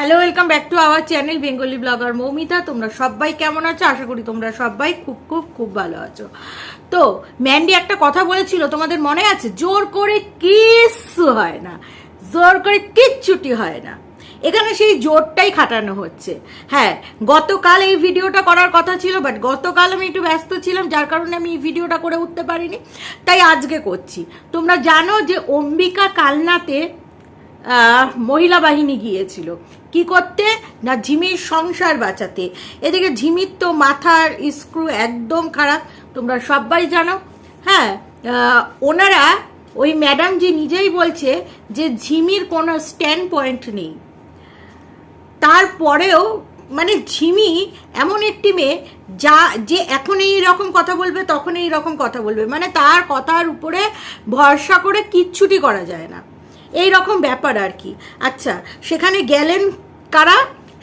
Hello welcome back to our channel Bengali blogger Moumita তোমরা সবাই কেমন আছো? আশা করি তোমরা সবাই খুব খুব খুব ভালো আছো। তো ম্যান্ডি একটা কথা বলেছিল, তোমাদের মনে আছে? জোর করে কিচ্ছু হয় না। জোর করে কিচ্ছুটি হয় না। এখানে সেই জোরটাই খাটানো হচ্ছে। হ্যাঁ গতকাল এই ভিডিওটা করার কথা ছিল বাট গতকাল আমি একটু ব্যস্ত ছিলাম, যার কারণে আমি এই ভিডিওটা করে উঠতে পারিনি। তাই আজকে করছি। তোমরা জানো যে অম্বিকা কালনাতে মহিলা বাহিনী গিয়েছিল। কি করতে? না ঝিমির সংসার বাঁচাতে। এদিকে ঝিমির তো মাথার স্ক্রু একদম খারাপ, তোমরা সবাই জানো। হ্যাঁ ওনারা, ওই ম্যাডাম যে নিজেই বলছে যে ঝিমির কোনো স্ট্যান্ড পয়েন্ট নেই। তারপরেও মানে ঝিমি এমন একটি মেয়ে যা, যে এখন এই রকম কথা বলবে, তখন এই রকম কথা বলবে। মানে তার কথার উপরে ভরসা করে কিচ্ছুটি করা যায় না। এই রকম ব্যাপার আর কি। আচ্ছা সেখানে গেলেন কারা?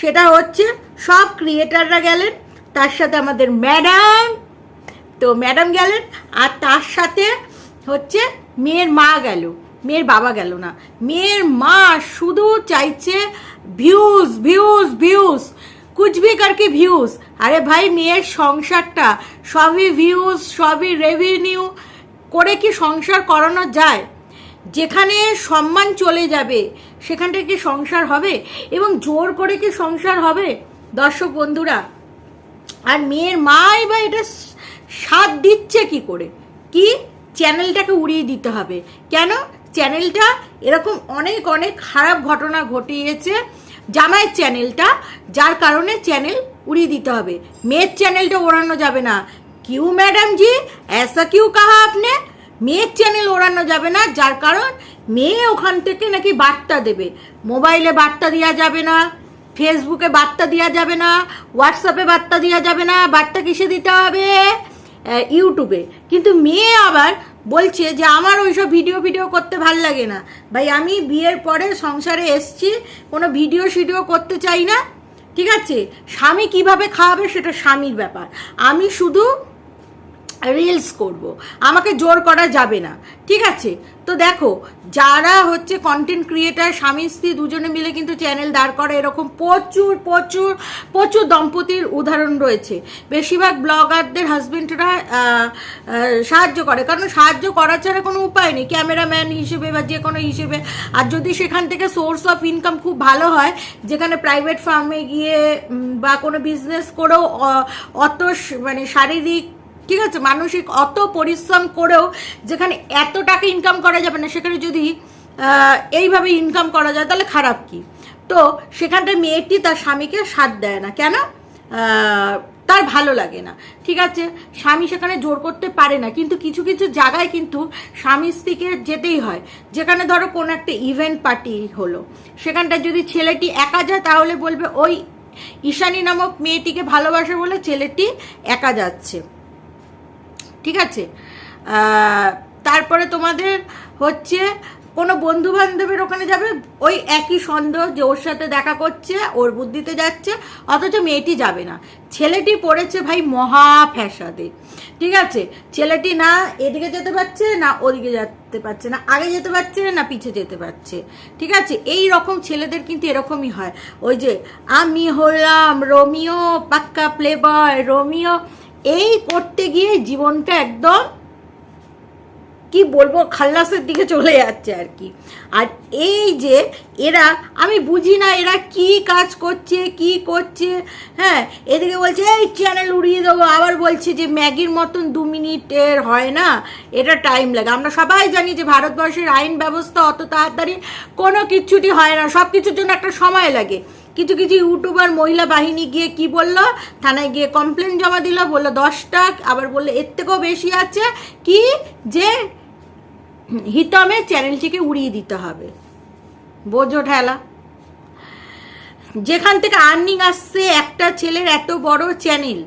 সেটা হচ্ছে সব ক্রিয়েটাররা গেলেন, তার সাথে আমাদের ম্যাডাম তো ম্যাডাম গেলেন, আর তার সাথে হচ্ছে মেয়ের মা গেল, মেয়ের বাবা গেল না। মেয়ের মা শুধু চাইছে ভিউজ ভিউজ ভিউজ কুচবি করকে ভিউজ আরে ভাই, মেয়ের সংসারটা, সবই ভিউজ সবই রেভিনিউ করে কি সংসার করানো যায়? যেখানে সম্মান চলে যাবে সেখানটা কি সংসার হবে এবং জোর করে কি সংসার হবে দর্শক বন্ধুরা আর মেয়ের মাই বা এটা স- সাথ দিচ্ছে কি করে কি চ্যানেলটাকে উড়িয়ে দিতে হবে কেন চ্যানেলটা এরকম অনেক অনেক খারাপ ঘটনা ঘটিয়েছে জামাইয়ের চ্যানেলটা যার কারণে চ্যানেল উড়িয়ে দিতে হবে মেয়ের চ্যানেলটা ওড়ানো যাবে না কিউ ম্যাডাম জি ऐसा क्यों कहा आपने মেয়ের চ্যানেল ওড়ানো যাবে না, যার কারণ মেয়ে ওখান থেকে নাকি বার্তা দেবে। মোবাইলে বার্তা দেওয়া যাবে না ফেসবুকে বার্তা দেওয়া যাবে না হোয়াটসঅ্যাপে বার্তা দেওয়া যাবে না, বার্তা কিসে দিতে হবে? ইউটিউবে কিন্তু মেয়ে আবার বলছে যে, আমার ওইসব ভিডিও ভিডিও করতে ভালো লাগে না। ভাই, আমি বিয়ের পরে সংসারে এসছি, কোনো ভিডিও শিডিও করতে চাই না, ঠিক আছে? স্বামী কীভাবে খাওয়াবে সেটা স্বামীর ব্যাপার। আমি শুধু রিলস করব। আমাকে জোর করা যাবে না। ঠিক আছে? তো দেখো, যারা হচ্ছে কন্টেন্ট ক্রিয়েটার স্বামী, স্ত্রী দুজনে মিলে কিন্তু চ্যানেল দাঁড় করে এরকম প্রচুর প্রচুর প্রচুর দম্পতির উদাহরণ রয়েছে। বেশিরভাগ ব্লগারদের হাজবেন্ডরা সাহায্য করে। কারণ সাহায্য করা ছাড়া কোনো উপায় নেই। ক্যামেরাম্যান হিসেবে বা যে কোনো হিসেবে। আর যদি সেখান থেকে সোর্স অফ ইনকাম খুব ভালো হয়, যেখানে প্রাইভেট ফার্মে গিয়ে বা কোনো বিজনেস করেও অত মানে শারীরিক ঠিক আছে, মানসিক অত পরিশ্রম করেও যেখানে এত টাকা ইনকাম করা যাবে না, সেখানে যদি এইভাবে ইনকাম করা যায়, তাহলে খারাপ কি? তো সেখানটায় মেয়েটি তার স্বামীকে সাথ দেয় না। কেন? তার ভালো লাগে না। ঠিক আছে, স্বামী সেখানে জোর করতে পারে না, কিন্তু কিছু কিছু জায়গায় কিন্তু স্বামী স্ত্রীকে যেতেই হয়। যেখানে ধরো কোনো একটা ইভেন্ট পার্টি হলো সেখানটা যদি ছেলেটি একা যায়, তাহলে বলবে, ওই ঈশানী নামক মেয়েটিকে ভালোবাসে বলে ছেলেটি একা যাচ্ছে। ঠিক আছে? তারপরে তোমাদের হচ্ছে কোনো বন্ধু বান্ধবের ওখানে যাবে, ওই একই সন্দেহ যে ওর সাথে দেখা করছে, ওর বুদ্ধিতে যাচ্ছে, অথচ মেয়েটি যাবে না। ছেলেটি পড়েছে ভাই মহা ফ্যাসাদে ঠিক আছে? ছেলেটি না এদিকে যেতে পারছে, না ওদিকে যেতে পারছে, না আগে যেতে পারছে, না পিছে যেতে পারছে, ঠিক আছে? এই রকম ছেলেদের কিন্তু এরকমই হয়। ওই যে আমি হলাম রোমিও, পাক্কা প্লে বয় রোমিও এই করতে গিয়ে জীবনটা একদম, কি বলব, খাল্লাসের দিকে চলে যাচ্ছে আর কি। আর এই যে এরা, আমি বুঝি না এরা কি কাজ করছে, কি করছে হ্যাঁ এদিকে বলছে, এই চ্যানেল উড়িয়ে দেবো। আবার বলছে যে ম্যাগির মতন দু মিনিটের হয় না, এটা টাইম লাগে। আমরা সবাই জানি যে, ভারতবর্ষের আইন ব্যবস্থা অত তাড়াতাড়ি কোনো কিচ্ছুটি হয় না সব কিছুর জন্য একটা সময় লাগে। কিছু কিছু ইউটিউবার মহিলা বাহিনী গিয়ে কি বলল? থানায় গিয়ে কমপ্লেন জমা দিল, বলল দশটা, আবার বলল এর থেকেও বেশি আছে। কি? যে হিতমে চ্যানেলটিকে উড়িয়ে দিতে হবে। বোঝো ঠেলা। যেখান থেকে আর্নিং আসছে একটা ছেলের এত বড় চ্যানেল।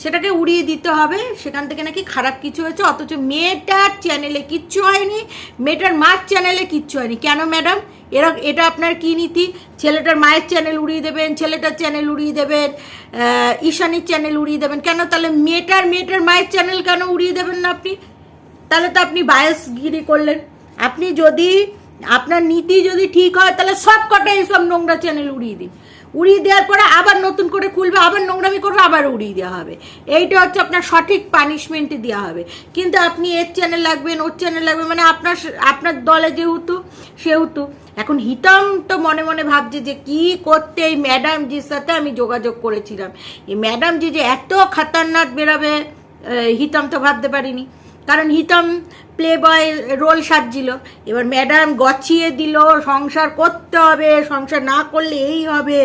সেটাকে উড়িয়ে দিতে হবে। সেখান থেকে নাকি খারাপ কিছু হয়েছে। অথচ মেয়েটার চ্যানেলে কিচ্ছু হয়নি। মেয়েটার মার চ্যানেলে কিচ্ছু হয়নি। কেন ম্যাডাম এরা, এটা আপনার কী নীতি? ছেলেটার মায়ের চ্যানেল উড়িয়ে দেবেন, ছেলেটার চ্যানেল উড়িয়ে দেবেন ঈশানীর চ্যানেল উড়িয়ে দেবেন। কেন তাহলে মেয়েটার মেয়েটার মায়ের চ্যানেল কেন উড়িয়ে দেবেন না আপনি? তাহলে তো আপনি বায়াসগিরি করলেন। আপনি যদি, আপনার নীতি যদি ঠিক হয়, তাহলে সব কটা এইসব নোংরা চ্যানেল উড়িয়ে দিন। উড়িয়ে দেওয়ার পরে আবার নতুন করে আবার নোংরামি করবে, আবার উড়িয়ে দেওয়া হবে। এইটা হচ্ছে আপনার সঠিক পানিশমেন্টই দেওয়া হবে। কিন্তু আপনি এর চ্যানেল লাগবেন, ওর চ্যানেল লাগবে মানে আপনার আপনার দলে যেহেতু, সেহেতু। এখন হিতম তো মনে মনে ভাবছে যে কি করতে এই ম্যাডামজির সাথে আমি যোগাযোগ করেছিলাম। এই ম্যাডামজি যে এত খাতারনাক বেরাবে হিতম তো ভাবতে পারিনি। কারণ হিতম প্লে বয় রোল সাজছিল। এবার ম্যাডাম গছিয়ে দিল, সংসার করতে হবে, সংসার না করলে এই হবে।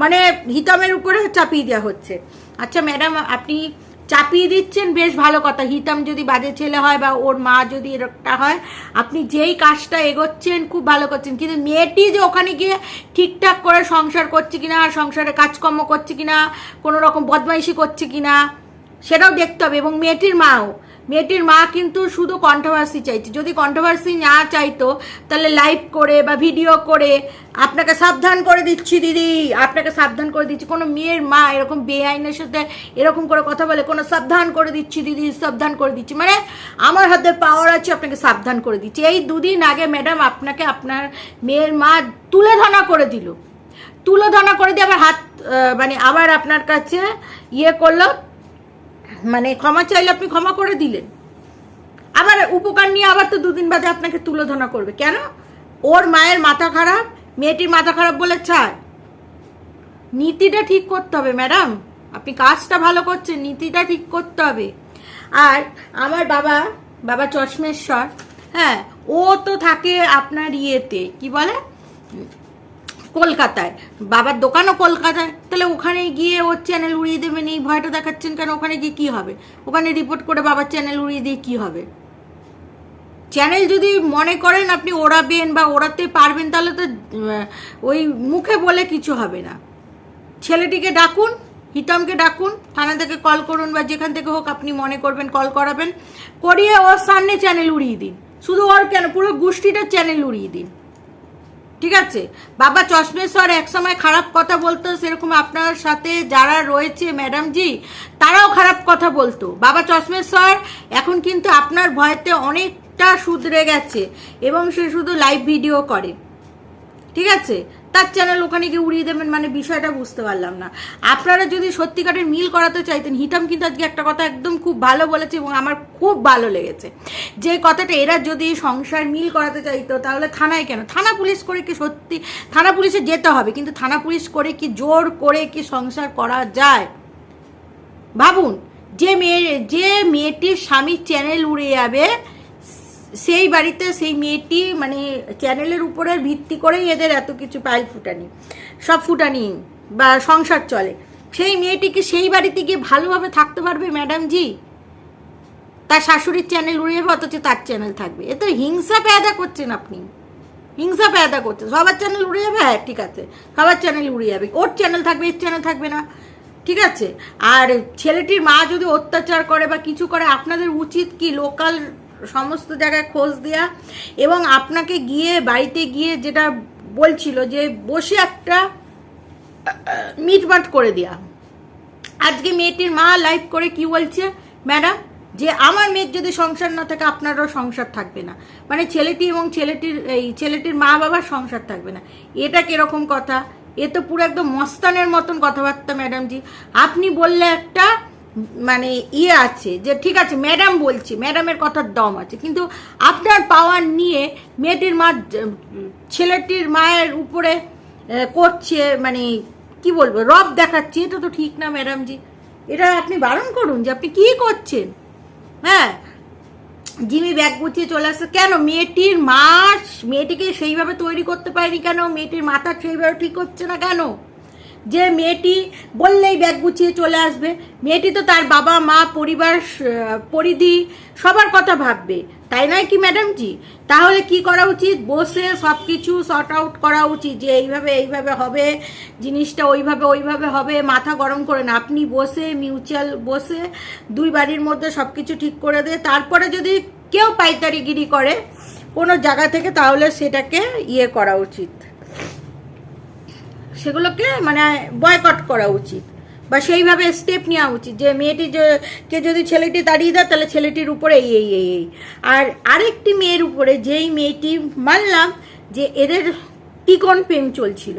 মানে হিতমের উপরে চাপিয়ে দেওয়া হচ্ছে। আচ্ছা ম্যাডাম আপনি চাপিয়ে দিচ্ছেন, বেশ ভালো কথা। হিতাম যদি বাজে ছেলে হয় বা ওর মা যদি এরকমটা হয়, আপনি যেই কাজটা এগোচ্ছেন, খুব ভালো করছেন। কিন্তু মেয়েটি যে ওখানে গিয়ে ঠিকঠাক করে সংসার করছে কিনা, সংসারে কাজকর্ম করছে কিনা, কোনো রকম বদমাইশি করছে কিনা, সেটাও দেখতে হবে। এবং মেয়েটির মাও মেয়েটির মা কিন্তু শুধু কন্ট্রোভার্সি চাইছে। যদি কন্ট্রোভার্সি না চাইতো, তাহলে লাইভ করে বা ভিডিও করে আপনাকে সাবধান করে দিচ্ছি দিদি, আপনাকে সাবধান করে দিচ্ছি। কোনো মেয়ের মা এরকম বেআইনের সাথে এরকম করে কথা বলে কোনো সাবধান করে দিচ্ছি দিদি, সাবধান করে দিচ্ছি। মানে আমার হাতে পাওয়ার আছে, আপনাকে সাবধান করে দিচ্ছি। এই দুদিন আগে ম্যাডাম আপনাকে আপনার মেয়ের মা তুলে ধরা করে দিল। তুলে ধরা করে দিয়ে আবার হাত মানে আবার আপনার কাছে ইয়ে করল। মানে ক্ষমা চাইলে আপনি ক্ষমা করে দিলেন। আবার উপকার নিয়ে আবার তো দুদিন বাদে আপনাকে তুলোধনা করবে। কেন? ওর মায়ের মাথা খারাপ, মেয়েটির মাথা খারাপ বলে চায়। নীতিটা ঠিক করতে হবে, ম্যাডাম। আপনি কাজটা ভালো করছেন, নীতিটা ঠিক করতে হবে। আর আমার বাবা বাবা চশমেশ্বর হ্যাঁ ও তো থাকে আপনার ইয়েতে, কি বলে? কলকাতায়। বাবার দোকানও কলকাতায়। তাহলে ওখানে গিয়ে ওর চ্যানেল উড়িয়ে দেবেন এই ভয়টা দেখাচ্ছেন কেন? ওখানে গিয়ে কী হবে? ওখানে রিপোর্ট করে বাবার চ্যানেল উড়িয়ে দিয়ে কী হবে? চ্যানেল যদি মনে করেন আপনি ওড়াবেন বা ওড়াতে পারবেন, তাহলে তো ওই মুখে বলে কিছু হবে না। ছেলেটিকে ডাকুন, হিতমকে ডাকুন, থানা থেকে কল করুন বা যেখান থেকে হোক আপনি মনে করবেন কল করাবেন। করিয়ে ওর সামনে চ্যানেল উড়িয়ে দিন। শুধু ওর কেন? পুরো গোষ্ঠীটার চ্যানেল উড়িয়ে দিন। ঠিক আছে? বাবা চশমেশ্বর একসময় খারাপ কথা বলতো, সেরকম আপনার সাথে যারা রয়েছে ম্যাডাম জি, তারাও খারাপ কথা বলতো। বাবা চশমেশ্বর এখন কিন্তু আপনার ভয়তে অনেকটা শুধরে গেছে এবং সে শুধু লাইভ ভিডিও করে। ঠিক আছে? তার চ্যানেল ওখানে গিয়ে উড়িয়ে দেবেন মানে বিষয়টা বুঝতে পারলাম না। আপনারা যদি সত্যিকারের মিল করাতে চাইতেন, হিতাম কিন্তু আজকে একটা কথা একদম খুব ভালো বলেছে এবং আমার খুব ভালো লেগেছে। যে কথাটা এরা যদি সংসার মিল করাতে চাইতো, তাহলে থানায় কেন? থানা পুলিশ করে কি সত্যি, থানা পুলিশে যেতে হবে, কিন্তু থানা পুলিশ করে কি জোর করে কি সংসার করা যায়? ভাবুন, যে মেয়ে, যে মেয়েটির স্বামীর চ্যানেল উড়ে যাবে সেই বাড়িতে সেই মেয়েটি মানে চ্যানেলের উপরে ভিত্তি করেই এদের এত কিছু পাইল ফুটানি, সব ফুটানি বা সংসার চলে। সেই মেয়েটি কি সেই বাড়িতে গিয়ে ভালোভাবে থাকতে পারবে ম্যাডাম জি? তার শাশুড়ির চ্যানেল উড়ে যাবে অথচ তার চ্যানেল থাকবে। এ তো হিংসা পেদা করছেন আপনি। হিংসা পেদা করছেন। সবার চ্যানেল উড়ে যাবে হ্যাঁ ঠিক আছে। সবার চ্যানেল উড়ে যাবে ওর চ্যানেল থাকবে, এর চ্যানেল থাকবে না। ঠিক আছে? আর ছেলেটির মা যদি অত্যাচার করে বা কিছু করে, আপনাদের উচিত কি লোকাল সমস্ত জায়গায় খোঁজ দেওয়া এবং আপনাকে গিয়ে বাড়িতে গিয়ে যেটা বলছিল যে বসে একটা মিটমাট করে দেওয়া আজকে মেয়েটির মা লাইভ করে কি বলছে? ম্যাডাম, যে আমার মেয়ের যদি সংসার না থাকে, আপনারও সংসার থাকবে না। মানে ছেলেটি এবং ছেলেটির, এই ছেলেটির মা বাবার সংসার থাকবে না। এটা কীরকম কথা? এ তো পুরো একদম মস্তানের মতন কথাবার্তা ম্যাডাম ম্যাডামজি। আপনি বললে একটা মানে ইয়ে আছে যে, ঠিক আছে ম্যাডাম বলছি ম্যাডামের কথার দম আছে, কিন্তু আপনার পাওয়ার নিয়ে মেয়েটির মা, ছেলেটির মায়ের উপরে করছে মানে কি বলব, রব দেখাচ্ছে, এটা তো ঠিক না ম্যাডামজি এটা আপনি বারণ করুন যে, আপনি কি করছেন? হ্যাঁ? জিমি ব্যাগ গুছিয়ে চলে আসছে, কেন? মেয়েটির মা, মেয়েটিকে সেইভাবে তৈরি করতে পারেনি কেন? মেয়েটির মাথা সেইভাবে ঠিক হচ্ছে না কেন? যে মেয়েটি বললেই ব্যাগ গুছিয়ে চলে আসবে। মেয়েটি তো তার বাবা, মা, পরিবার পরিধি সবার কথা ভাববে। তাই নয় কি, ম্যাডামজি? তাহলে কি করা উচিত? বসে সব কিছু শর্ট আউট করা উচিত যে এইভাবে এইভাবে হবে, জিনিসটা ওইভাবে ওইভাবে হবে, মাথা গরম করে না। আপনি বসে মিউচুয়াল বসে, দুই বাড়ির মধ্যে সব কিছু ঠিক করে দিয়ে, তারপরে যদি কেউ পাইতারিগিরি করে, কোনো জায়গা থেকে, তাহলে সেটাকে ইয়ে করা উচিত। সেগুলোকে মানে বয়কট করা উচিত বা সেইভাবে স্টেপ নেওয়া উচিত যে মেয়েটি কে যদি ছেলেটি দাঁড়িয়ে দেয় তাহলে ছেলেটির উপরে এই এই এই এই। আর আরেকটি মেয়ের উপরে যেই মেয়েটি, মানলাম যে এদের তিকন প্রেম চলছিল,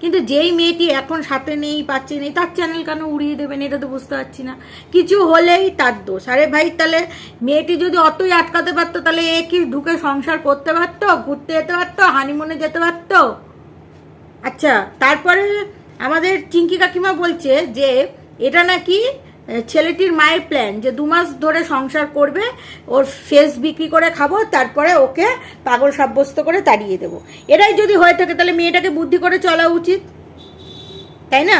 কিন্তু যেই মেয়েটি এখন সাথে নেই, পাচ্ছে নেই, তার চ্যানেল কেন উড়িয়ে দেবেন এটা তো বুঝতে পারছি না। কিছু হলেই তার দোষ। আরে ভাই, তাহলে মেয়েটি যদি অতই আটকাতে পারতো, তাহলে এ কি ঢুকে সংসার করতে পারতো, ঘুরতে যেতে পারতো হানিমুনে যেতে পারতো? আচ্ছা তারপরে আমাদের চিঙ্কি কাকিমা বলছে যে, এটা নাকি ছেলেটির মায়ের প্ল্যান যে দু মাস ধরে সংসার করবে, ওর ফেস বিক্রি করে খাব, তারপরে ওকে পাগল সাব্যস্ত করে তাড়িয়ে দেবো। এটাই যদি হয়ে থাকে, তাহলে মেয়েটাকে বুদ্ধি করে চলা উচিত। তাই না?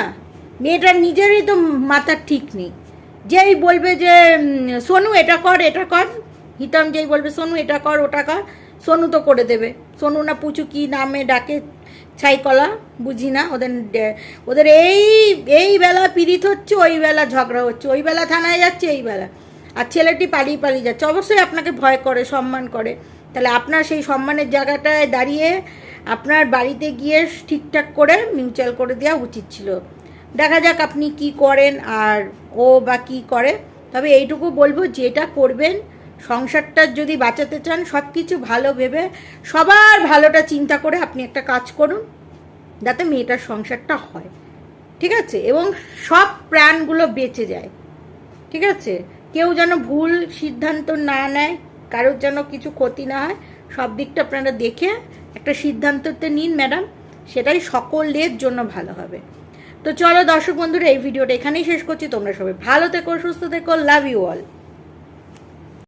মেয়েটার নিজেরই তো মাথার ঠিক নেই। যেই বলবে যে সোনু এটা কর এটা কর, হিতাম যেই বলবে, সোনু এটা কর, ওটা কর, সোনু তো করে দেবে। সোনু না পুচু কি নামে ডাকে ছাইকলা বুঝি না, ওদের ওদের এই এই বেলা পীড়িত হচ্ছে, ওই বেলা ঝগড়া হচ্ছে, ওই বেলা থানায় যাচ্ছে, এই বেলা। আর ছেলেটি পালিয়ে পালিয়ে যাচ্ছে। অবশ্যই আপনাকে ভয় করে, সম্মান করে। তাহলে আপনার সেই সম্মানের জায়গাটায় দাঁড়িয়ে আপনার বাড়িতে গিয়ে ঠিকঠাক করে মিউচুয়াল করে দেওয়া উচিত ছিল। দেখা যাক আপনি কি করেন আর ও বা কি করে। তবে এইটুকু বলব, যেটা করবেন সংসারটা যদি বাঁচাতে চান সব কিছু ভালো ভেবে সবার ভালোটা চিন্তা করে আপনি একটা কাজ করুন, যাতে মেয়েটার সংসারটা হয়। ঠিক আছে? এবং সব প্রাণগুলো বেঁচে যায়। ঠিক আছে? কেউ যেন ভুল সিদ্ধান্ত না নেয়, কারোর যেন কিছু ক্ষতি না হয়, সব দিকটা আপনারা দেখে একটা সিদ্ধান্ততে নিন ম্যাডাম, সেটাই সকলের জন্য ভালো হবে। তো চলো দর্শক বন্ধুরা, এই ভিডিওটা এখানেই শেষ করছি। তোমরা সবাই ভালো থেকো, সুস্থ থেকো লাভ ইউ অল